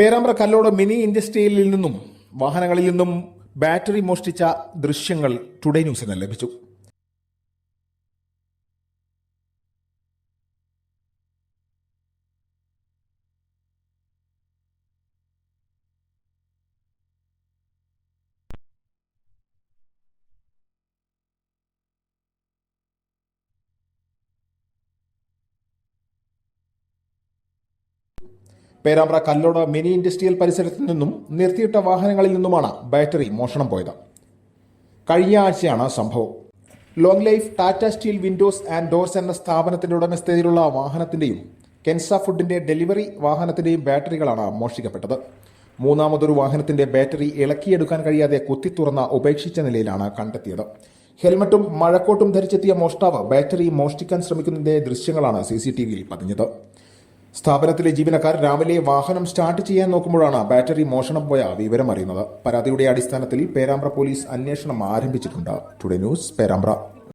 Perambra Kallode mini ഇൻഡസ്ട്രിയലിൽ നിന്നും വാഹനങ്ങളിൽ നിന്നും ബാറ്ററി മോഷ്ടിച്ച ദൃശ്യങ്ങൾ ടുഡേ ന്യൂസിന് ലഭിച്ചു. പേരാമ്പ്ര കല്ലോട് മിനി ഇൻഡസ്ട്രിയൽ പരിസരത്തു നിന്നും നിർത്തിയിട്ട വാഹനങ്ങളിൽ നിന്നുമാണ് ബാറ്ററി മോഷണം പോയത്. കഴിഞ്ഞ ആഴ്ചയാണ് സംഭവം. Long life Tata steel windows and doors എന്ന സ്ഥാപനത്തിന്റെ ഉടമസ്ഥതയിലുള്ള വാഹനത്തിന്റെയും കെൻസ ഫുഡിന്റെ ഡെലിവറി വാഹനത്തിന്റെയും ബാറ്ററികളാണ് മോഷ്ടിക്കപ്പെട്ടത്. മൂന്നാമതൊരു വാഹനത്തിന്റെ ബാറ്ററി ഇളക്കിയെടുക്കാൻ കഴിയാതെ കുത്തിത്തുറന്ന ഉപേക്ഷിച്ച നിലയിലാണ് കണ്ടെത്തിയത്. ഹെൽമറ്റും മഴക്കോട്ടും ധരിച്ചെത്തിയ മോഷ്ടാവ് ബാറ്ററി മോഷ്ടിക്കാൻ ശ്രമിക്കുന്നതിന്റെ ദൃശ്യങ്ങളാണ് സി സി ടി വിയിൽ പതിഞ്ഞത്. സ്ഥാപനത്തിലെ ജീവനക്കാർ രാവിലെ വാഹനം സ്റ്റാർട്ട് ചെയ്യാൻ നോക്കുമ്പോഴാണ് ബാറ്ററി മോഷണം പോയ വിവരം അറിയുന്നത്. പരാതിയുടെ അടിസ്ഥാനത്തിൽ പേരാമ്പ്ര പോലീസ് അന്വേഷണം ആരംഭിച്ചിട്ടുണ്ട്. Today news Perambra.